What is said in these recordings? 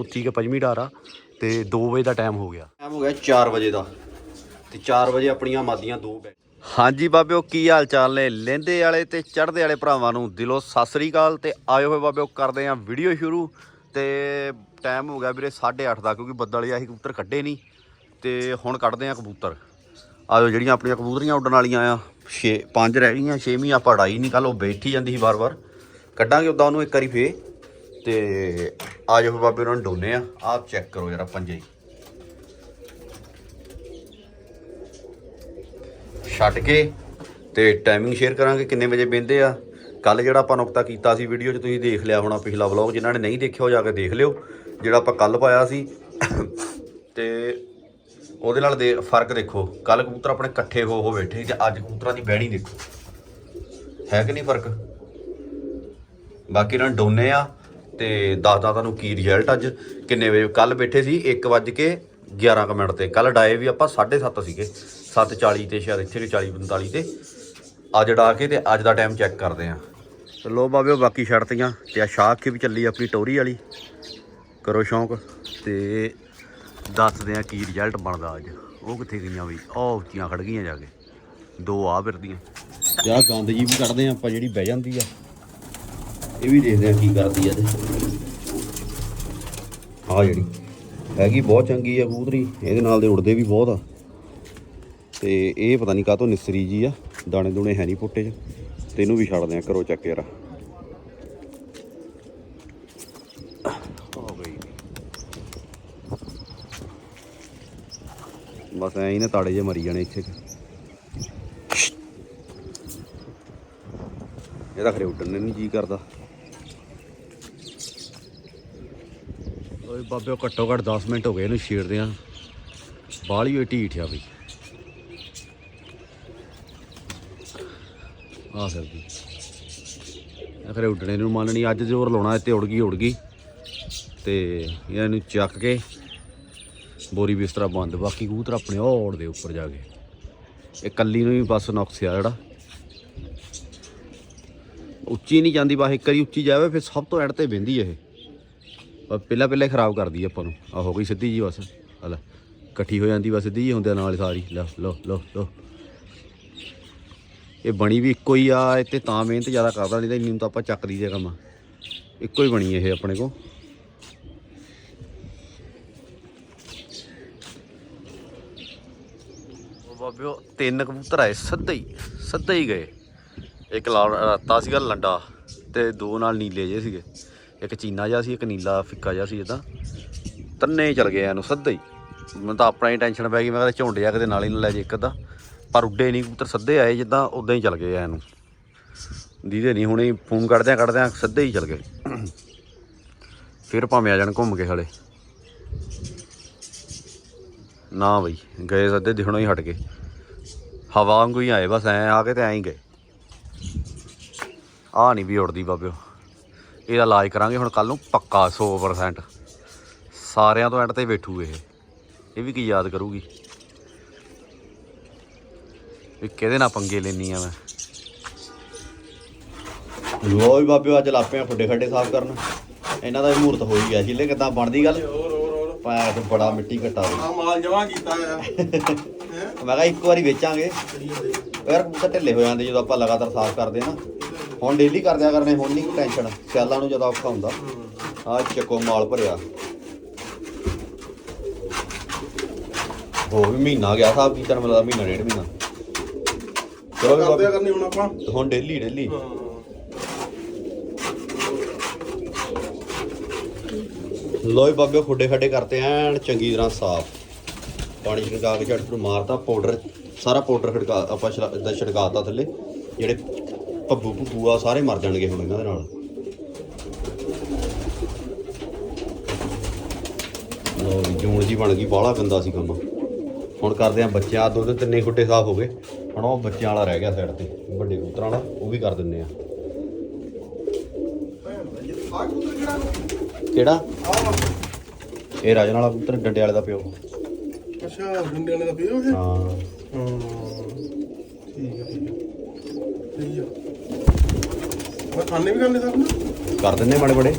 ਉੱਚੀ ਕੇ ਪੰਜਵੀਂ ਡਾਰ ਤੇ 2 ਵਜੇ ਦਾ ਟਾਈਮ ਹੋ ਗਿਆ। ਟਾਈਮ ਹੋ ਗਿਆ 4 ਵਜੇ ਦਾ ਤੇ 4 ਵਜੇ ਆਪਣੀਆਂ ਮਾਦੀਆਂ ਦੋ ਬੈ ਹਾਂਜੀ ਬਾਬਿਓ ਕੀ ਹਾਲ ਚਾਲ ਨੇ? ਲਹਿੰਦੇ ਵਾਲੇ ਤੇ ਚੜ੍ਹਦੇ ਵਾਲੇ ਭਰਾਵਾਂ ਨੂੰ ਦਿਲੋਂ ਸਤਿ ਸ੍ਰੀ ਅਕਾਲ ਤੇ ਆਏ ਹੋਏ ਬਾਬਿਓ ਕਰਦੇ ਆਂ ਵੀਡੀਓ ਸ਼ੁਰੂ ਤੇ ਟਾਈਮ ਹੋ ਗਿਆ ਵੀਰੇ 8:30 ਦਾ ਕਿਉਂਕਿ ਬੱਦਲ ਜਿਹਾ ਸੀ ਕਬੂਤਰ ਕੱਢੇ ਨਹੀਂ ਤੇ ਹੁਣ ਕੱਢਦੇ ਆਂ ਕਬੂਤਰ। ਆਜੋ ਜਿਹੜੀਆਂ ਆਪਣੀਆਂ ਕਬੂਤਰੀਆਂ ਉੱਡਣ ਵਾਲੀਆਂ ਆ 6 5 ਰਹਿ ਗਈਆਂ 6ਵੀਂ ਆਪਾਂ ਅੜਾਈ ਨਹੀਂ ਕੱਲ ਉਹ ਬੈਠੀ ਜਾਂਦੀ ਸੀ ਵਾਰ-ਵਾਰ। ਕੱਢਾਂਗੇ ਉਦਾਂ ਉਹਨੂੰ ਇੱਕ ਵਾਰੀ ਫੇ ਤੇ ਆ ਜਾਓ ਬਾਬੇ ਉਹਨਾਂ ਨੂੰ ਡੋਨੇ ਆ। ਆਪ ਚੈੱਕ ਕਰੋ ਜਰਾ ਪੰਜੇ ਛੱਡ ਕੇ ਤੇ ਟਾਈਮਿੰਗ ਸ਼ੇਅਰ ਕਰਾਂਗੇ ਕਿੰਨੇ ਵਜੇ ਬਹਿੰਦੇ ਆ। ਕੱਲ ਜਿਹੜਾ ਆਪਾਂ ਨੁਕਤਾ ਕੀਤਾ ਸੀ ਵੀਡੀਓ 'ਚ, ਤੁਸੀਂ ਦੇਖ ਲਿਆ ਹੋਣਾ ਪਿਛਲਾ ਵਲੌਗ ਜਿਨ੍ਹਾਂ ਨੇ ਨਹੀਂ ਦੇਖਿਆ ਉਹ ਜਾ ਕੇ ਦੇਖ ਲਿਓ। ਜਿਹੜਾ ਆਪਾਂ ਕੱਲ ਪਾਇਆ ਸੀ, ਤੇ ਉਹਦੇ ਨਾਲ ਦੇ ਫ਼ਰਕ ਦੇਖੋ। ਕੱਲ ਕਬੂਤਰ ਆਪਣੇ ਇਕੱਠੇ ਹੋ ਹੋ ਬੈਠੇ ਤੇ ਅੱਜ ਕਬੂਤਰਾਂ ਦੀ ਬਹਿਣੀ ਦੇਖੋ। ਹੈ ਕਿ ਨਹੀਂ ਫ਼ਰਕ? ਬਾਕੀ ਇਹਨਾਂ ਨੂੰ ਡੋਨੇ ਆ। ਤੇ ਦੱਸਦਾ ਤੁਹਾਨੂੰ ਕੀ ਰਿਜ਼ਲਟ ਅੱਜ, ਕਿੰਨੇ ਵਜੇ ਕੱਲ ਬੈਠੇ ਸੀ 1 ਵਜ ਕੇ 11 ਕੁ ਮਿੰਟ ਤੇ। ਕੱਲ ਡਾਏ ਵੀ ਆਪਾਂ 7:30 ਸੀਗੇ 7:40 ਤੇ ਸ਼ਾਇਦ ਇੱਥੇ ਵੀ 40 45 ਤੇ। ਅੱਜ ਡਾ ਕੇ ਤੇ ਅੱਜ ਦਾ ਟਾਈਮ ਚੈੱਕ ਕਰਦੇ ਆ। ਲੋ ਬਾਬਿਓ ਬਾਕੀ ਛੱਡਤੀਆਂ ਤੇ ਆ ਸ਼ਾਖ ਕੇ ਵੀ ਚੱਲੀ ਆਪਣੀ ਟੋਰੀ ਵਾਲੀ। ਕਰੋ ਸ਼ੌਂਕ ਤੇ ਦੱਸਦੇ ਆ ਕੀ ਰਿਜ਼ਲਟ ਬਣਦਾ ਅੱਜ। ਉਹ ਕਿੱਥੇ ਗਈਆਂ ਵੀ ਉਹ ਉੱਚੀਆਂ ਖੜ ਗਈਆਂ ਜਾ ਕੇ। ਦੋ ਆ ਫਿਰਦੀਆਂ। ਤੇ ਆ ਗੰਦ ਜੀ ਵੀ ਕੱਢਦੇ ਆ, ਆਪਾਂ ਜਿਹੜੀ ਬਹਿ ਜਾਂਦੀ ਆ। ਇਹ ਵੀ ਦੇਖਦੇ ਆ ਕੀ ਕਰਦੀ ਆ ਤੇ। ਆ ਜਿਹੜੀ, ਹੈਗੀ ਬਹੁਤ ਚੰਗੀ ਆ ਕਬੂਤਰੀ, ਇਹਦੇ ਨਾਲ ਦੇ ਉੜਦੇ ਵੀ ਬਹੁਤ ਆ। ਤੇ ਇਹ ਪਤਾ ਨਹੀਂ ਕਾਹਤੋਂ ਨਿਸਰੀ ਜੀ ਆ, ਦਾਣੇ ਦੂਣੇ ਹੈ ਨਹੀਂ ਪੁੱਟੇ 'ਚ। ਤੇ ਇਹਨੂੰ ਵੀ ਛੱਡਦੇ ਆ ਕਰੋ ਚੱਕ ਯਾਰ। ਬਸ ਐਂ ਹੀ ਨੇ ਤਾੜੇ ਜੇ ਮਰੀ ਜਾਣੇ ਇੱਥੇ। ਇਹਦਾ ਖਰੇ ਉੱਡਣ ਨਹੀਂ ਜੀ ਕਰਦਾ। ਓਏ ਬਾਬਿਓ ਘੱਟੋ ਘੱਟ 10 ਮਿੰਟ ਹੋ ਗਏ ਇਹਨੂੰ ਛੇੜਦੇ ਆ ਬਾਹਲੀ ਹੋਈ ਢੀਠ ਆ ਬਈ। ਆ ਸਕਦੀ ਇਹ ਉੱਡਣੇ ਨੂੰ ਮਨ ਨਹੀਂ, ਅੱਜ ਜ਼ੋਰ ਲਾਉਣਾ ਇੱਥੇ ਉੜ ਗਈ ਉੜ ਗਈ। ਤੇ ਇਹਨੂੰ ਚੱਕ ਕੇ ਬੋਰੀ ਵੀ ਇਸ ਤਰ੍ਹਾਂ ਬੰਦ, ਬਾਕੀ ਕਬੂਤਰ ਆਪਣੇ ਉਹ ਉੜਦੇ ਉੱਪਰ ਜਾ ਕੇ। ਇਹ ਕੱਲੀ ਨੂੰ ਹੀ ਬਸ ਨੁਕਸ ਆ ਜਿਹੜਾ। ਉੱਚੀ ਨਹੀਂ ਜਾਂਦੀ, ਬਸ ਇੱਕ ਵਾਰੀ ਉੱਚੀ ਜਾਵੇ, ਫਿਰ ਸਭ ਤੋਂ ਐਂਡ ਤੇ ਬਹਿੰਦੀ ਇਹ। ਪਹਿਲਾਂ ਪਹਿਲਾਂ ਹੀ ਖਰਾਬ ਕਰਦੀ ਆਪਾਂ ਨੂੰ। ਆ ਹੋ ਗਈ ਸਿੱਧੀ ਜੀ ਬਸ। ਆ ਇਕੱਠੀ ਹੋ ਜਾਂਦੀ ਬਸ ਸਿੱਧੀ ਜੀ ਹੁੰਦੇ ਨਾਲ ਸਾਰੀ। ਲਓ ਲੋ, ਲਓ ਲਓ ਇਹ ਬਣੀ ਵੀ ਇੱਕੋ ਹੀ ਆ, ਇਹ ਤਾਂ ਮਿਹਨਤ ਜ਼ਿਆਦਾ ਕਰਦਾ ਨਹੀਂ ਤਾਂ ਇੰਨੀ ਤਾਂ ਆਪਾਂ ਚੱਕ ਦਈਏ ਕੰਮ। ਇੱਕੋ ਹੀ ਬਣੀ ਇਹ ਆਪਣੇ ਕੋ ਉਹ ਬਾਬਿਓ ਤਿੰਨ ਕਬੂਤਰ ਆਏ, ਸਿੱਧੇ ਹੀ ਸਿੱਧੇ ਹੀ ਗਏ। ਇੱਕ ਲਾਲ, ਰਾਤਾ ਸੀਗਾ ਲੰਡਾ ਤੇ ਦੋ ਨਾਲ ਨੀਲੇ ਜੇ ਸੀਗੇ। ਇੱਕ ਚੀਨਾ ਜਿਹਾ ਸੀ, ਇੱਕ ਨੀਲਾ ਫਿੱਕਾ ਜਿਹਾ ਸੀ ਇਦਾਂ ਤੰਨੇ ਹੀ ਚਲ ਗਏ ਇਹਨੂੰ ਸਿੱਧਾ ਹੀ। ਮੈਨੂੰ ਤਾਂ ਆਪਣਾ ਹੀ ਟੈਨਸ਼ਨ ਪੈ ਗਈ, ਮੈਂ ਕਿਹਾ ਝੁੰਡ ਜਾ ਕਿਤੇ ਨਾਲ ਹੀ ਨਾ ਲੈ ਜੇ ਇੱਕ ਅੱਧਾ। ਪਰ ਉੱਡੇ ਨਹੀਂ ਕਬੂਤਰ ਸਿੱਧੇ ਆਏ ਜਿੱਦਾਂ ਉਦਾਂ ਹੀ ਚਲ ਗਏ ਆ ਇਹਨੂੰ ਦੀਦੇ ਨਹੀਂ ਹੁਣੇ ਫੋਨ ਕੱਢਦਿਆਂ ਕੱਢਦਿਆਂ ਸਿੱਧੇ ਹੀ ਚਲ ਗਏ। ਫਿਰ ਭਾਵੇਂ ਆ ਜਾਣ ਘੁੰਮ ਕੇ ਹਲੇ। ਨਾ ਬਈ, ਗਏ ਸਿੱਧੇ ਦਿਖਣੋਂ ਹੀ ਹਟ ਗਏ। ਹਵਾ ਵਾਂਗੂ ਹੀ ਆਏ ਬਸ, ਐ ਆ ਕੇ ਤੇ ਐਂ ਹੀ ਗਏ। ਆ ਨਹੀਂ ਵੀ ਉੜਦੀ ਬਾਬਿਓ। ਇਹਦਾ ਇਲਾਜ ਕਰਾਂਗੇ ਹੁਣ ਕੱਲ ਨੂੰ ਪੱਕਾ 100% ਸਾਰਿਆਂ ਤੋਂ ਐਂਡ ਤੇ ਬੈਠੂ ਇਹ। ਇਹ ਵੀ ਕੀ ਯਾਦ ਕਰੂਗੀ? ਵੀ ਕਿਹਦੇ ਨਾਲ ਪੰਗੇ ਲੈਣੀ ਆ ਮੈਂ? ਲੋ ਵੀ ਬਾਬਿਓ ਅੱਜ ਲਾਪੇ ਆ ਫੁੱਡੇ ਖੱਡੇ ਸਾਫ਼ ਕਰਨ। ਇਹਨਾਂ ਦਾ ਵੀ ਮੂਰਤ ਹੋ ਹੀ ਗਿਆ ਸੀ ਲੈ ਕਿਦਾਂ ਬਣਦੀ ਗੱਲ? ਹੋਰ ਹੋਰ ਹੋਰ ਪਾਇਆ ਤੇ ਬੜਾ ਮਿੱਟੀ ਘਟਾ ਦੇ ਆ ਮਾਲ ਜਮਾ ਕੀਤਾ ਮੈਂ ਕਿਹਾ ਇੱਕ ਵਾਰੀ ਵੇਚਾਂਗੇ। ਯਾਰ ਕਬੂਤਰ ਢਿੱਲੇ ਹੋ ਜਾਂਦੇ ਜਦੋਂ ਆਪਾਂ ਲਗਾਤਾਰ ਸਾਫ਼ ਕਰਦੇ ਨਾ। ਹੁਣ ਡੇਲੀ ਕਰਦਿਆ ਕਰਨੇ ਹੁਣ ਨਹੀਂ ਟੈਨਸ਼ਨ ਸਿਆਲਾਂ ਨੂੰ ਜਦੋਂ ਔਖਾ ਹੁੰਦਾ। ਆ ਚੱਕੋ ਮਾਲ ਭਰਿਆ। ਹੋ ਵੀ ਮਹੀਨਾ ਗਿਆ ਸਾਫ਼ ਕੀਤਾ ਨੂੰ ਮਿਲਦਾ ਮਹੀਨਾ ਡੇਢ ਮਹੀਨਾ। ਚਲੋ ਵੀ ਕਰਦੇ ਬਾਬਾ। ਕਰਨੀ ਹੁਣ ਆਪਾਂ। ਹੁਣ ਡੇਲੀ ਡੇਲੀ ਲੋਈ ਬਾਬੇ ਖੁੱਡੇ ਖੱਡੇ ਕਰਤੇ ਐਨ ਚੰਗੀ ਤਰ੍ਹਾਂ ਸਾਫ਼। ਪਾਣੀ ਛਿੜਕਾ ਕੇ ਝੜ ਮਾਰਤਾ ਪਾਊਡਰ ਸਾਰਾ ਪਾਊਡਰ ਛਿੜਕਾ ਆਪਾਂ ਏਦਾਂ ਛਿੜਕਾਤਾ ਥੱਲੇ ਜਿਹੜੇ ਭੱਬੂ ਭੁੱਬੂ ਆ ਸਾਰੇ ਮਰ ਜਾਣਗੇ ਹੁਣ ਇਹਨਾਂ ਦੇ ਨਾਲ। ਲੋ ਜੂਣ ਜੀ ਬਣ ਗਈ ਬਾਹਲਾ ਗੰਦਾ ਸੀ ਕੰਮ। ਹੁਣ ਕਰਦੇ ਆ ਬੱਚਿਆਂ ਦੋ ਤੇ ਤਿੰਨੇ ਖੁੱਡੇ ਸਾਫ਼ ਹੋ ਗਏ। ਹੁਣ ਉਹ ਬੱਚਿਆਂ ਵਾਲਾ ਰਹਿ ਗਿਆ ਸਾਈਡ ਤੇ ਵੱਡੇ ਕਬੂਤਰਾਂ ਵਾਲਾ ਉਹ ਵੀ ਕਰ ਦਿੰਨੇ ਆ। ਕਿਹੜਾ? ਇਹ ਰਾਜਨ ਵਾਲਾ ਕਬੂਤਰ ਡੰਡੇ ਵਾਲੇ ਦਾ ਪਿਓ। ਅੱਛਾ ਡੰਡੇ ਵਾਲੇ ਦਾ ਪਿਓ ਹਾਂ। ਹੈ ਠੀਕ ਹੈ ਠੀਕ ਹੈ ਮੈਂ ਖਾਣੇ ਵੀ ਕਰਨੇ ਸਭ ਨਾ। ਕਰ ਦਿੰਨੇ ਬੜੇ ਬੜੇ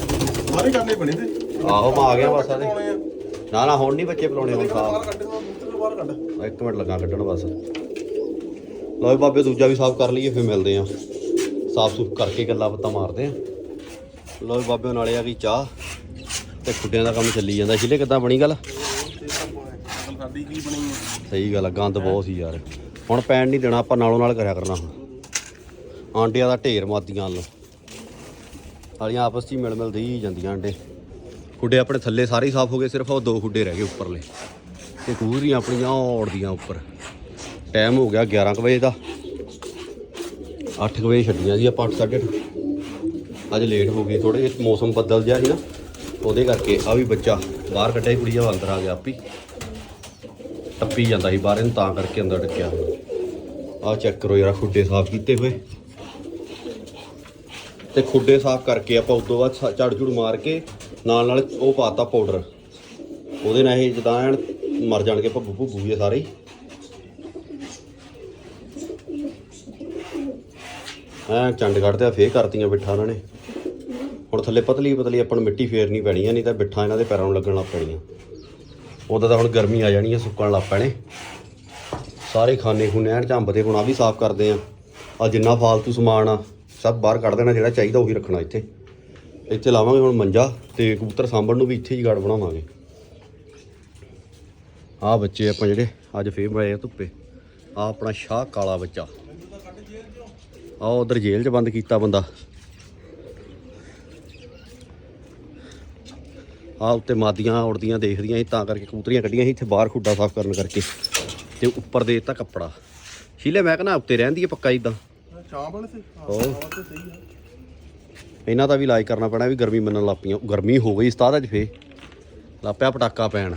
ਸਾਰੇ ਕਰਨੇ ਬਣੇ ਤੇ। ਆਹੋ ਮੈਂ ਆ ਗਿਆ ਬਸ ਆਲੇ ਪਾਉਣੇ ਆ। ਨਾ ਨਾ ਹੁਣ ਨਹੀਂ ਬੱਚੇ ਬੁਲਾਉਣੇ ਹੁਣ ਸਾਫ਼ ਬਾਹਰ ਕੱਢ ਇੱਕ ਮਿੰਟ ਲੱਗਾ ਕੱਢਣ ਬਸ। ਲਓ ਜੀ ਬਾਬੇ ਦੂਜਾ ਵੀ ਸਾਫ਼ ਕਰ ਲਈਏ ਫਿਰ ਮਿਲਦੇ ਆ ਸਾਫ਼ ਸੁਫ ਕਰਕੇ ਗੱਲਾਂ ਬਾਤਾਂ ਮਾਰਦੇ ਆ ਲਓ ਜੀ ਬਾਬੇ ਨਾਲੇ ਆ ਗਈ ਚਾਹ। ਤੇ ਖੁੱਡਿਆਂ ਦਾ ਕੰਮ ਚੱਲੀ ਜਾਂਦਾ। ਛਿਲੇ ਕਿੱਦਾਂ ਬਣੀ ਗੱਲ? ਤੇ ਸਭ ਪਾਉਣੇ ਸਾਡੀ ਕੀ ਬਣੀ ਹੈ ਸਹੀ ਗੱਲ ਆ ਗੰਦ ਬਹੁਤ ਸੀ ਯਾਰ। ਹੁਣ ਪੈਣ ਨਹੀਂ ਦੇਣਾ ਆਪਾਂ ਨਾਲੋਂ ਨਾਲ ਕਰਿਆ ਕਰਨਾ ਹੁਣ। ਆਂਡਿਆਂ ਦਾ ਢੇਰ ਮਾਦੀਆਂ ਵੱਲ। ਵਾਲੀਆਂ ਆਪਸ 'ਚ ਹੀ ਮਿਲ ਮਿਲ ਦੇਈ ਜਾਂਦੀਆਂ ਅੰਡੇ। ਖੁੱਡੇ ਆਪਣੇ ਥੱਲੇ ਸਾਰੇ ਹੀ ਸਾਫ਼ ਹੋ ਗਏ, ਸਿਰਫ ਉਹ ਦੋ ਖੁੱਡੇ ਰਹਿ ਗਏ ਉੱਪਰਲੇ। ਤੇ ਕੂਦਰੀਆਂ ਆਪਣੀਆਂ ਉਹ ਉੜਦੀਆਂ ਉੱਪਰ। ਟਾਈਮ ਹੋ ਗਿਆ 11 ਕੁ ਵਜੇ ਦਾ। 8 ਕੁ ਵਜੇ ਛੱਡੀਆਂ ਸੀ ਆਪਾਂ 8:30 ਅੱਜ ਲੇਟ ਹੋ ਗਈ ਥੋੜੇ ਜਿਹਾ ਮੌਸਮ ਬੱਦਲ ਜਿਹਾ ਸੀ ਨਾ, ਉਹਦੇ ਕਰਕੇ ਆ ਵੀ ਬੱਚਾ ਬਾਹਰ ਕੱਢਿਆ ਕੁੜੀ ਜਿਹਾ ਅੰਦਰ ਆ ਗਿਆ ਆਪੀ। ਟੱਪੀ ਜਾਂਦਾ ਸੀ ਬਾਹਰ ਨੂੰ ਤਾਂ ਕਰਕੇ ਅੰਦਰ ਟੱਕਿਆ ਆਹ ਚੈੱਕ ਕਰੋ ਯਾਰ, ਖੁੱਡੇ ਸਾਫ਼ ਕੀਤੇ ਹੋਏ। ਤੇ ਖੁੱਡੇ ਸਾਫ਼ ਕਰਕੇ ਆਪਾਂ ਉਸ ਤੋਂ ਬਾਅਦ ਛ- ਝਾੜੂ ਝੂੜ ਮਾਰ ਕੇ ਨਾਲ ਨਾਲ ਉਹ ਪਾਤਾ ਪਾਊਡਰ ਉਹਦੇ ਨਾਲ ਇਹ ਜਦਾਂ ਐਨ ਮਰ ਜਾਣਗੇ ਭੱਬੂ ਭੁੱਬੂ ਜੇ ਸਾਰੇ ਹੀ। ਐ ਚੰਡ ਕੱਢਦੇ ਆ, ਫੇਰ ਕਰਤੀਆਂ ਬਿੱਠਾ ਉਹਨਾਂ ਨੇ। ਹੁਣ ਥੱਲੇ ਪਤਲੀ ਪਤਲੀ ਆਪਾਂ ਨੂੰ ਮਿੱਟੀ ਫੇਰਨੀ ਪੈਣੀ ਆ ਨਹੀਂ ਤਾਂ ਬਿੱਠਾ ਇਹਨਾਂ ਦੇ ਪੈਰਾਂ ਨੂੰ ਲੱਗਣ ਲੱਗ ਪੈਣੀਆਂ। ਉਦੋਂ ਤਾਂ ਹੁਣ ਗਰਮੀ ਆ ਜਾਣੀ ਆ, ਸੁੱਕਣ ਲੱਗ ਪੈਣੇ। ਸਾਰੇ ਖਾਨੇ ਖੂਨੇ ਐਨ ਝੰਬਦੇ ਹੁਣ ਆ ਵੀ ਸਾਫ਼ ਕਰਦੇ ਆ। ਆ ਜਿੰਨਾ ਫਾਲਤੂ ਸਮਾਨ ਆ ਸਭ ਬਾਹਰ ਕੱਢ ਦੇਣਾ ਜਿਹੜਾ ਚਾਹੀਦਾ ਉਹੀ ਰੱਖਣਾ ਇੱਥੇ। ਇੱਥੇ ਲਾਵਾਂਗੇ ਹੁਣ ਮੰਜਾ ਤੇ ਕਬੂਤਰ ਸਾਂਭਣ ਨੂੰ ਵੀ ਇੱਥੇ ਹੀ ਗਾੜ ਬਣਾਵਾਂਗੇ। ਆ ਬੱਚੇ ਆਪਾਂ ਜਿਹੜੇ ਅੱਜ ਫੇਰ ਬਣਾਏ ਆ ਧੁੱਪੇ। ਆ ਆਪਣਾ ਸ਼ਾਹ ਕਾਲਾ ਬੱਚਾ। ਆ ਉਧਰ ਜੇਲ੍ਹ 'ਚ ਬੰਦ ਕੀਤਾ ਬੰਦਾ। ਆ ਉੱਤੇ ਮਾਦੀਆਂ ਉੜਦੀਆਂ ਦੇਖਦੀਆਂ ਸੀ, ਤਾਂ ਕਰਕੇ ਕਬੂਤਰੀਆਂ ਕੱਢੀਆਂ ਸੀ ਇੱਥੇ ਬਾਹਰ ਖੁੱਡਾ ਸਾਫ਼ ਕਰਨ ਕਰਕੇ। ਤੇ ਉੱਪਰ ਦੇ ਦਿੱਤਾ ਕੱਪੜਾ। ਸ਼ੀਲੇ, ਮੈਂ ਕਹਿੰਦਾ ਉੱਤੇ ਰਹਿੰਦੀ ਹੈ ਪੱਕਾ ਇਦਾਂ ਚਾਹ ਵਾਲੇ ਸੀ? ਹਾਂ ਹੋਰ। ਚਾਹ ਤੇ ਸਹੀ ਹੈ ਇਹਨਾਂ ਦਾ ਵੀ ਇਲਾਜ ਕਰਨਾ ਪੈਣਾ ਵੀ ਗਰਮੀ ਮੰਨਣ ਲੱਗ ਪਈਆਂ। ਗਰਮੀ ਹੋ ਗਈ ਉਸਤਾਦ ਅੱਜ ਫੇ ਲਾਪਿਆ ਪਟਾਕਾ ਪੈਣ।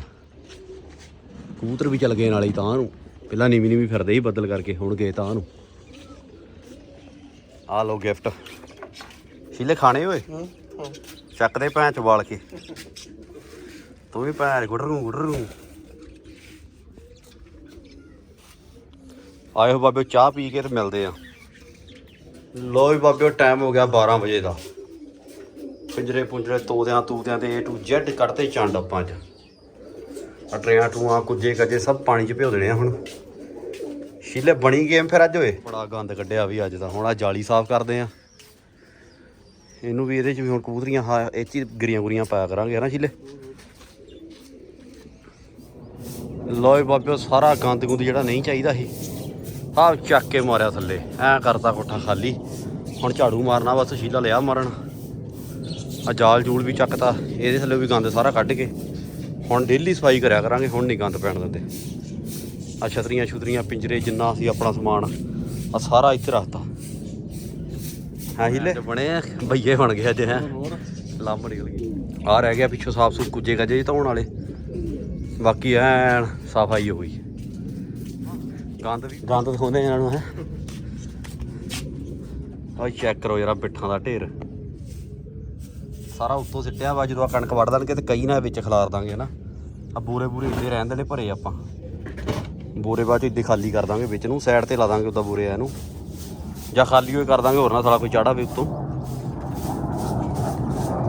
ਕਬੂਤਰ ਵੀ ਚਲ ਗਏ ਨਾਲੇ ਹੀ ਤਾਂ ਨੂੰ। ਪਹਿਲਾਂ ਨੀਵੀਂ ਨੀਵੀਂ ਫਿਰਦੇ ਸੀ ਬੱਦਲ ਕਰਕੇ ਹੁਣ ਗਏ ਤਾਂ ਨੂੰ। ਆ ਲੋ ਗਿਫਟ ਸ਼ੀਲੇ ਖਾਣੇ ਓਏ? ਹਾਂ ਹਾਂ। ਚੱਕ ਦੇ ਭੈਣ ਚ ਵਾਲ ਕੇ। ਤੂੰ ਵੀ ਭੈਣ ਗੁੱਡਰ ਨੂੰ ਗੁੱਡਰ। ਨੂੰ ਆਇਓ ਬਾਬਿਓ ਚਾਹ ਪੀ ਕੇ ਤੇ ਮਿਲਦੇ ਆ। ਲੋ ਵੀ ਬਾਬਿਓ ਟਾਈਮ ਹੋ ਗਿਆ 12 ਵਜੇ ਦਾ। ਪਿੰਜਰੇ ਪੁੰਜਰੇ ਤੋਦਿਆਂ ਤੂਦਿਆਂ ਤੇ A to Z ਕੱਢਤੇ ਚੰਡ ਆਪਾਂ ਅੱਜ। ਅਟਰੀਆਂ ਟੂਆਂ ਕੁੱਜੇ ਕੱਜੇ ਸਭ ਪਾਣੀ 'ਚ ਭਿਓ ਦੇਣੇ ਆ ਹੁਣ। ਸ਼ੀਲੇ, ਬਣੀ ਗੇਮ ਫਿਰ ਅੱਜ ਓਏ? ਬੜਾ ਗੰਦ ਕੱਢਿਆ ਵੀ ਅੱਜ ਦਾ। ਹੁਣ ਆ ਜਾਲੀ ਸਾਫ਼ ਕਰਦੇ ਆ। ਇਹਨੂੰ ਵੀ ਇਹਦੇ ਚ ਵੀ ਹੁਣ ਕਬੂਤਰੀਆਂ ਹਾਂ, ਇਹ ਚ ਹੀ ਗਰੀਆਂ ਗੁਰੀਆਂ ਪਾਇਆ ਕਰਾਂਗੇ ਹਨਾ ਸ਼ੀਲੇ? ਲੋਏ ਬਾਬਿਓ, ਸਾਰਾ ਗੰਦ ਗੁੰਦ ਜਿਹੜਾ ਨਹੀਂ ਚਾਹੀਦਾ ਸੀ। ਆਹ ਚੱਕ ਕੇ ਮਾਰਿਆ ਥੱਲੇ। ਐ ਕਰਤਾ ਕੋਠਾ ਖਾਲੀ। ਹੁਣ ਝਾੜੂ ਮਾਰਨਾ ਬਸ ਸ਼ੀਲਾ ਲਿਆ ਮਾਰਨ। ਆ ਜਾਲ ਜੂਲ ਵੀ ਚੱਕਤਾ। ਇਹਦੇ ਥੱਲੇ ਵੀ ਗੰਦ ਸਾਰਾ ਕੱਢ ਕੇ। ਹੁਣ ਡੇਲੀ ਸਫ਼ਾਈ ਕਰਿਆ ਕਰਾਂਗੇ ਹੁਣ ਨਹੀਂ ਗੰਦ ਪੈਣ ਦਿੰਦੇ। ਆ ਛਤਰੀਆਂ ਛੁਤਰੀਆਂ ਪਿੰਜਰੇ ਜਿੰਨਾ ਸੀ ਆਪਣਾ ਸਮਾਨ ਆ ਸਾਰਾ ਇੱਥੇ ਰੱਖਤਾ। ਹਾਂ ਹੀਲੇ? ਬਣੇ ਬਈਏ ਬਣ ਗਏ ਅੱਜ ਹੈ। ਹੋਰ ਲੰਮ ਨਿਕਲ ਗਈ ਆ ਰਹਿ ਗਿਆ ਪਿੱਛੋਂ ਸਾਫ਼ ਸੁਥ ਕੁੱਜੇ ਗੱਜੇ ਧੋਣ ਵਾਲੇ। ਬਾਕੀ ਐਨ ਸਫ਼ਾਈ ਹੋ ਗਈ। ਗੰਦ ਵੀ ਗੰਦ ਦਿਖਾਉਂਦੇ ਇਹਨਾਂ ਨੂੰ ਹੈ। ਆ ਚੈੱਕ ਕਰੋ ਜਰਾ ਬਿੱਠਾਂ ਦਾ ਢੇਰ। ਸਾਰਾ ਉੱਤੋਂ ਸਿੱਟਿਆ ਵਾ ਜਦੋਂ ਆ ਕਣਕ ਵੜ ਦੇਣਗੇ ਤੇ ਕਈ ਨਾ ਵਿੱਚ ਖਿਲਾਰ ਦਾਂਗੇ ਨਾ ਆ ਬੂਰੇ ਬੂਰੇ ਇੱਦੇ ਰਹਿਣ ਦੇਣੇ ਭਰੇ ਆਪਾਂ। ਬੂਰੇ ਬਾਅਦ ਇੱਦੇ ਖਾਲੀ ਕਰ ਦਾਂਗੇ ਵਿੱਚ ਨੂੰ ਸਾਈਡ ਤੇ ਲਾ ਦਾਂਗੇ ਉਹਦਾ ਬੂਰੇ ਇਹਨੂੰ। ਜਾਂ ਖਾਲੀ ਹੋਏ ਕਰ ਦਾਂਗੇ ਹੋਰ ਨਾ ਸਾਲਾ ਕੋਈ ਚਾੜਾ ਵੀ ਉੱਤੋਂ।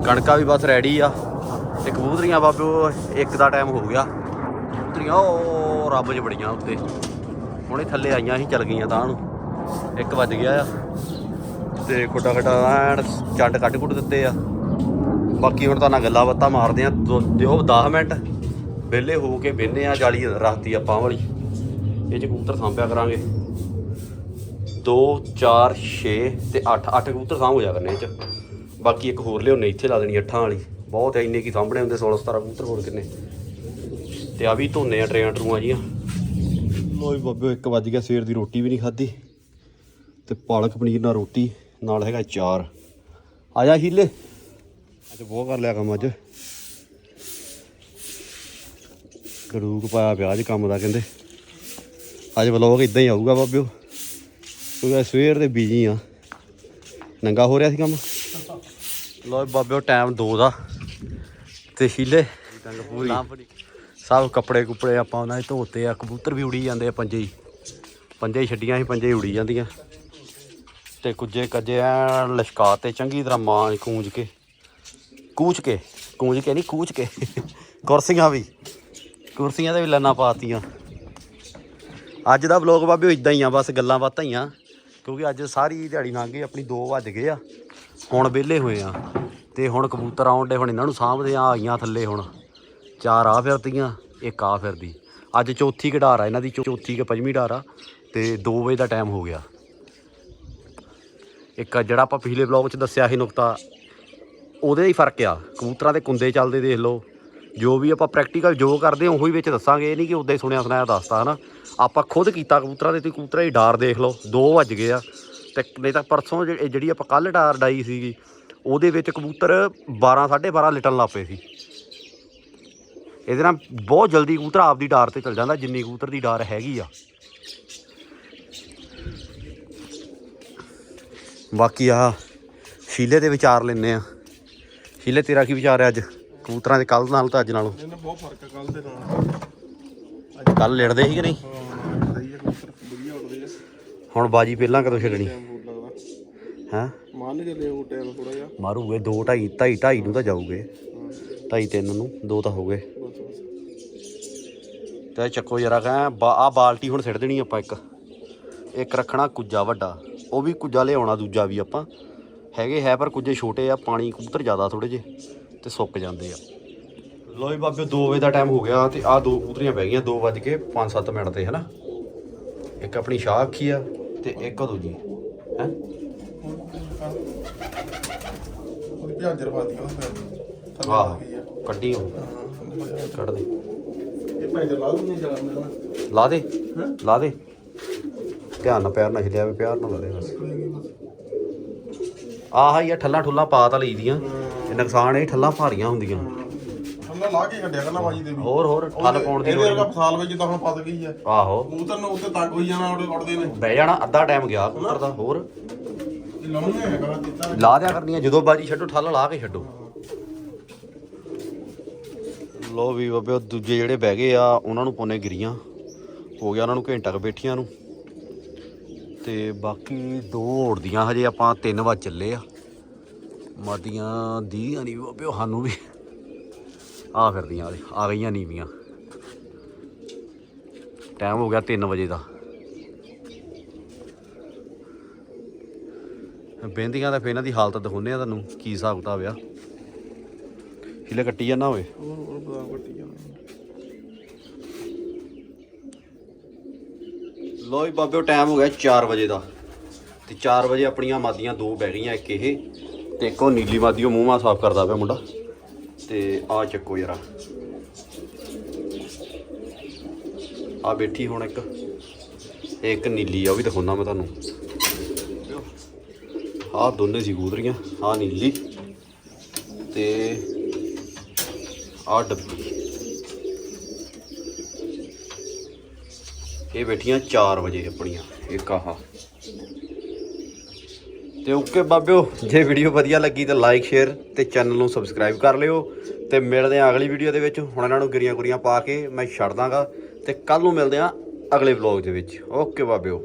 ਕਣਕਾਂ ਵੀ ਬਸ ਰੈਡੀ ਆ। ਤੇ ਕਬੂਤਰੀਆਂ ਬਾਬਿਓ ਇੱਕ ਦਾ ਟਾਈਮ ਹੋ ਗਿਆ। ਕਬੂਤਰੀਆਂ ਉਹ ਰੱਬ 'ਚ ਬੜੀਆਂ ਉੱਤੇ। ਹੁਣੇ ਥੱਲੇ ਆਈਆਂ ਸੀ, ਚਲ ਗਈਆਂ ਤਾਂ ਨੂੰ। 1 ਵੱਜ ਗਿਆ ਆ। ਤੇ ਖੁੱਡਾ ਖੱਡਾ ਐਨ ਚੰਡ ਕੱਢ ਕੁੱਟ ਦਿੱਤੇ ਆ। ਬਾਕੀ ਹੁਣ ਤਾਂ ਨਾ ਗੱਲਾਂ ਬਾਤਾਂ ਮਾਰਦੇ ਆ। ਦਿਓ 10 ਮਿੰਟ। ਵਿਹਲੇ ਹੋ ਕੇ ਬਹਿੰਦੇ ਆ, ਜਾਲੀ ਰੱਖਤੀ ਆਪਾਂ ਵਾਲੀ। ਇਹ 'ਚ ਕਬੂਤਰ ਸਾਂਭਿਆ ਕਰਾਂਗੇ। 2 4 6 ਤੇ 8 8 ਕਬੂਤਰ ਸਾਂਭ ਹੋ ਜਾ ਕਰਨੇ ਇਹ 'ਚ। ਬਾਕੀ ਇੱਕ ਹੋਰ ਲਿਆਉਣੇ, ਇੱਥੇ ਲਾ ਦੇਣੀ ਅੱਠਾਂ ਵਾਲੀ। ਬਹੁਤ ਐ, ਇੰਨੇ ਕੀ ਸਾਹਮਣੇ ਹੁੰਦੇ 16 17 ਕਬੂਤਰ ਹੋਰ ਕਿੰਨੇ। ਤੇ ਆ ਵੀ ਧੋਨੇ ਆ ਟਰੇਆਂ ਟਰੂਆਂ ਜੀਆਂ। ਲੋਈ ਬਾਬੇ 1 ਵੱਜ ਗਿਆ ਸਵੇਰ ਦੀ ਰੋਟੀ ਵੀ ਨਹੀਂ ਖਾਧੀ ਤੇ ਪਾਲਕ ਪਨੀਰ ਨਾਲ ਰੋਟੀ ਨਾਲ ਹੈਗਾ ਚਾਰ ਆ ਜਾ ਹੀਲੇ। ਅੱਜ ਬਹੁਤ ਕਰ ਲਿਆ ਕੰਮ ਅੱਜ। ਗੜੂਕ ਪਾਇਆ ਪਿਆ ਅੱਜ ਕੰਮ ਦਾ ਕਹਿੰਦੇ। ਅੱਜ ਵਲੋਗ ਇਦਾਂ ਹੀ ਆਊਗਾ ਬਾਬਿਓ। ਕਿਉਂਕਿ ਸਵੇਰ ਦੇ ਬੀਜੀ ਆ। ਨੰਗਾ ਹੋ ਰਿਹਾ ਸੀ ਕੰਮ। ਲੋ ਬਾਬਿਓ ਟਾਈਮ 2 ਦਾ। ਤੇ ਸ਼ੀਲੇ ਟੰਗ ਪੂਰੀ। ਸਭ ਕੱਪੜੇ ਕੁਪੜੇ ਆਪਾਂ ਉਹਨਾਂ ਦੇ ਧੋਤੇ ਆ, ਕਬੂਤਰ ਵੀ ਉੜੀ ਜਾਂਦੇ ਆ ਪੰਜੇ ਹੀ। ਪੰਜੇ ਹੀ ਛੱਡੀਆਂ ਸੀ, ਪੰਜੇ ਹੀ ਉੜੀ ਜਾਂਦੀਆਂ। ਤੇ ਕੁੱਜੇ ਕੱਜੇ ਐ ਲਸ਼ਕਾ ਤੇ ਚੰਗੀ ਤਰ੍ਹਾਂ ਮਾਂ ਕੂੰਜ ਕੇ। ਕੂਚ ਕੇ, ਕੂੰਜ ਕੇ ਨਹੀਂ ਕੂਚ ਕੇ। ਕੁਰਸੀਆਂ ਵੀ, ਕੁਰਸੀਆਂ ਤੇ ਵੀ ਲੰਨਾ ਪਾਤੀਆਂ। ਅੱਜ ਦਾ ਵਲੌਗ ਬਾਬੇ ਇਦਾਂ ਹੀ ਆ, ਬਸ ਗੱਲਾਂ ਬਾਤਾਂ ਹੀ ਆ। ਕਿਉਂਕਿ ਅੱਜ ਸਾਰੀ ਦਿਹਾੜੀ ਲੰਘ ਗਈ, ਆਪਣੀ 2 ਵੱਜ ਗਏ ਆ। ਹੁਣ ਵਿਹਲੇ ਹੋਏ ਆ। ਤੇ ਹੁਣ ਕਬੂਤਰ ਆਉਣ ਦੇ ਹੁਣ ਇਹਨਾਂ ਨੂੰ ਸਾਂਭਦੇ ਆ, ਆਈਆਂ ਥੱਲੇ ਹੁਣ। ਚਾਰ ਆ ਫਿਰਦੀਆਂ, ਇੱਕ ਆ ਫਿਰਦੀ। ਅੱਜ ਚੌਥੀ ਕਢਾਰ ਆ ਇਹਨਾਂ ਦੀ ਚੌਥੀ ਕਿ ਪੰਜਵੀਂ ਡਾਰ ਆ ਤੇ 2 ਵਜੇ ਦਾ ਟਾਈਮ ਹੋ ਗਿਆ। ਇੱਕ ਜਿਹੜਾ ਆਪਾਂ ਪਿਛਲੇ ਵਲੌਗ 'ਚ ਦੱਸਿਆ ਸੀ ਨੁਕਤਾ, ਉਹਦੇ ਹੀ ਫ਼ਰਕ ਆ। ਕਬੂਤਰਾਂ ਦੇ ਕੁੰਦੇ ਚੱਲਦੇ ਦੇਖ ਲਓ। ਜੋ ਵੀ ਆਪਾਂ ਪ੍ਰੈਕਟੀਕਲ ਜੋ ਕਰਦੇ ਹਾਂ ਉਹੀ ਵਿੱਚ ਦੱਸਾਂਗੇ। ਇਹ ਨਹੀਂ ਕਿ ਉਦਾਂ ਹੀ ਸੁਣਿਆ ਸੁਣਾਇਆ ਦੱਸਤਾ, ਹਨਾ। ਆਪਾਂ ਖੁਦ ਕੀਤਾ ਕਬੂਤਰਾਂ ਦੇ, ਤੇ ਕਬੂਤਰਾਂ ਦੀ ਡਾਰ ਦੇਖ ਲਓ। 2 ਵੱਜ ਗਏ ਆ। ਤੇ ਨਹੀਂ ਤਾਂ ਪਰਸੋਂ ਜਿਹੜੀ ਆਪਾਂ ਕੱਲ ਡਾਰ ਡਾਈ ਸੀਗੀ, ਉਹਦੇ ਵਿੱਚ ਕਬੂਤਰ 12 12:30 ਲਿਟਣ ਲੱਗ ਪਏ ਸੀ। ਇਹਦੇ ਨਾਲ ਬਹੁਤ ਜਲਦੀ ਕਬੂਤਰ ਆਪਦੀ ਡਾਰ ਤੇ ਚਲ ਜਾਂਦਾ ਜਿੰਨੀ ਕਬੂਤਰ ਦੀ ਡਾਰ ਹੈਗੀ ਆ। ਬਾਕੀ ਆ ਸ਼ੀਲੇ ਦੇ ਵਿਚਾਰ ਲੈਨੇ ਆ। ਸ਼ੀਲੇ ਤੇਰਾ ਕੀ ਵਿਚਾਰ ਹੈ ਅੱਜ? ਕਬੂਤਰਾਂ ਦੇ ਕੱਲ ਨਾਲ ਤਾਂ ਅੱਜ ਨਾਲੋਂ? ਇਹਨਾਂ ਬਹੁਤ ਫ਼ਰਕ ਆ ਕੱਲ ਦੇ ਨਾਲ। ਕੱਲ ਲੜਦੇ ਸੀ ਕਿ ਨਹੀਂ? ਹਾਂ ਹੈ ਹੁਣ ਬਾਜੀ ਪਹਿਲਾਂ ਕਦੋਂ ਛੱਡਣੀ? ਹੈ? ਮੰਨ ਕੇ ਲਿਓ ਟਾਈਮ ਥੋੜਾ ਜਿਹਾ। ਮਾਰੂਗੇ 2 2.5 2.5 2.5 ਨੂੰ ਤਾਂ ਜਾਊਗੇ। ਹਾਂ। 2.5 3 ਨੂੰ ਦੋ ਤਾਂ ਹੋ ਗਏ ਤੇ ਚੱਕੋ ਜਰਾ ਕਹਾਂ ਆ ਬਾਲਟੀ ਹੁਣ ਸਿੱਟ ਦੇਣੀ ਆਪਾਂ ਇੱਕ। ਇੱਕ ਰੱਖਣਾ ਕੁੱਜਾ ਵੱਡਾ। ਉਹ ਵੀ ਕੁੱਜਾ ਲਿਆਉਣਾ ਦੂਜਾ ਵੀ ਆਪਾਂ। ਹੈਗੇ ਹੈ ਪਰ ਕੁੱਜੇ ਛੋਟੇ ਆ ਪਾਣੀ ਕਬੂਤਰ ਜ਼ਿਆਦਾ ਥੋੜੇ ਜੇ ਤੇ ਸੁੱਕ ਜਾਂਦੇ ਆ। ਲੋ ਜੀ ਬਾਬਿਓ 2 ਵਜੇ ਦਾ ਟਾਈਮ ਹੋ ਗਿਆ ਤੇ ਆ ਦੋ ਕਬੂਤਰੀਆਂ ਬਹਿ ਗਈਆਂ 2 ਵੱਜ ਕੇ 5-7 ਮਿੰਟ ਤੇ ਹਨਾ? ਇੱਕ ਆਪਣੀ ਸ਼ਾਹ ਅੱਖੀ ਆ ਤੇ ਇੱਕ ਉਹ ਦੂਜੀ ਹੈ? ਉਹਦੀ ਉਹ ਕੱਢੀ ਉਹ, ਹਾਂ ਕੱਢ ਦੇ। ਨਹੀਂ ਚਲਾ ਮੇਰਾ ਲਾ ਦੇ। ਹੈਂ? ਲਾ ਦੇ। ਧਿਆਨ ਨਾਲ ਪੈਰ ਨਾ ਹਿਲਿਆ ਵੇ ਪਿਆਰ ਨਾਲ ਲਾ ਦੇ ਬਸ। ਆਹ ਹੀ ਆ ਠੱਲਾਂ ਠੁੱਲਾਂ ਪਾ ਤਾਂ ਲਈਦੀਆਂ। ਇਹ ਨੁਕਸਾਨ ਇਹ ਠੱਲਾਂ ਭਾਰੀਆਂ ਹੁੰਦੀਆਂ। ਲਾ ਕੇ ਕੱਢਿਆ ਕਰਨਾ ਬਾਜੀ ਦੇ ਵੀ। ਹੋਰ ਹੋਰ ਠੱਲ ਪਾਉਣ ਦੀ ਇਹਦੇ ਲੋੜ ਵਰਗਾ ਫਸਾਲ ਵਿੱਚ ਜਿੱਦਾਂ ਹੁਣ ਫਸ ਗਈ ਆ। ਆਹੋ। ਕਬੂਤਰ ਨੂੰ ਉੱਤੇ ਤੱਕ ਹੋਈ ਜਾਣਾ ਉੱਡ ਉੱਡਦੇ ਨੇ। ਬਹਿ ਜਾਣਾ ਅੱਧਾ ਟਾਈਮ ਗਿਆ ਕਬੂਤਰ ਦਾ ਹੋਰ। ਇਹ ਲਾਉਣੀਆਂ ਹੈ ਕਰਾ ਦਿੱਤਾ ਲਾ ਦਿਆ ਕਰਨੀਆਂ ਜਦੋਂ ਬਾਜੀ ਛੱਡੋ ਠੱਲ ਲਾ ਕੇ ਛੱਡੋ। ਲੋ ਵੀ ਬਾਬੇ ਦੂਜੇ ਜਿਹੜੇ ਬਹਿ ਗਏ ਆ, ਉਹਨਾਂ ਨੂੰ ਪਾਉਣੇ ਗਿਰੀਆਂ। ਹੋ ਗਿਆ ਉਹਨਾਂ ਨੂੰ ਘੰਟਾ ਕੁ ਬੈਠੀਆਂ ਨੂੰ। ਤੇ ਬਾਕੀ ਦੋ ਉੜਦੀਆਂ ਹਜੇ ਆਪਾਂ, ਤਿੰਨ ਵਜ ਚੱਲੇ ਆ। ਮਾਦੀਆਂ ਦੀਆਂ ਨਹੀਂ ਬਾਬੇ ਸਾਨੂੰ ਵੀ। ਆ ਫਿਰਦੀਆਂ ਆ- ਆ ਗਈਆਂ ਨੀਵੀਆਂ। ਟਾਈਮ ਹੋ ਗਿਆ 3 ਵਜੇ ਦਾ। ਬਹਿੰਦੀਆਂ ਤਾਂ ਫੇਰ ਇਹਨਾਂ ਦੀ ਹਾਲਤ ਦਿਖਾਉਂਦੇ ਆ ਤੁਹਾਨੂੰ, ਕੀ ਹਿਸਾਬ ਕਿਤਾਬ ਆ। ਹਿਲੇ ਕੱਟੀ ਜਾਂਦਾ ਹੋਵੇ ਹੋਰ ਹੋਰ ਬਦਾਮ ਕੱਟੀ ਜਾਂਦੇ ਲੋ ਜੀ ਬਾਬਿਓ ਟਾਈਮ ਹੋ ਗਿਆ 4 ਵਜੇ ਦਾ। ਤੇ 4 ਵਜੇ ਆਪਣੀਆਂ ਮਾਦੀਆਂ ਦੋ ਬਹਿ ਗਈਆਂ ਇੱਕ ਇਹ ਤੇ ਇੱਕ ਉਹ ਨੀਲੀ ਮਾਦੀ ਉਹ ਮੂੰਹ ਮਾ ਸਾਫ਼ ਕਰਦਾ ਪਿਆ ਮੁੰਡਾ। ਤੇ ਆ ਚੱਕੋ ਜਰਾ ਆ ਬੈਠੀ ਹੁਣ ਇੱਕ। ਇਹ ਇੱਕ ਨੀਲੀ ਆ ਉਹ ਵੀ ਦਿਖਾਉਣਾ ਮੈਂ ਤੁਹਾਨੂੰ। ਆਹ ਦੋਨੇ ਸੀ ਕਬੂਤਰੀਆਂ ਆ ਨੀਲੀ। ਤੇ ਆ ਡੱਬੀ। ਇਹ ਬੈਠੀਆਂ 4 ਵਜੇ ਆਪਣੀਆਂ, ਇੱਕ ਆਹਾ। ਤੇ ਓਕੇ ਬਾਬਿਓ, ਜੇ ਵੀਡੀਓ ਵਧੀਆ ਲੱਗੀ ਤਾਂ ਲਾਈਕ ਸ਼ੇਅਰ ਤੇ ਚੈਨਲ ਨੂੰ ਸਬਸਕ੍ਰਾਈਬ ਕਰ ਲਿਓ ਤੇ ਮਿਲਦੇ ਆਂ ਅਗਲੀ ਵੀਡੀਓ ਦੇ ਵਿੱਚ। ਹੁਣ ਇਹਨਾਂ ਨੂੰ ਗਿਰੀਆਂ ਗੁਰੀਆਂ ਪਾ ਕੇ ਮੈਂ ਛੱਡ ਦਾਂਗਾ ਤੇ ਕੱਲ ਨੂੰ ਮਿਲਦੇ ਆਂ ਅਗਲੇ ਵਲੌਗ ਦੇ ਵਿੱਚ। ਓਕੇ ਬਾਬਿਓ।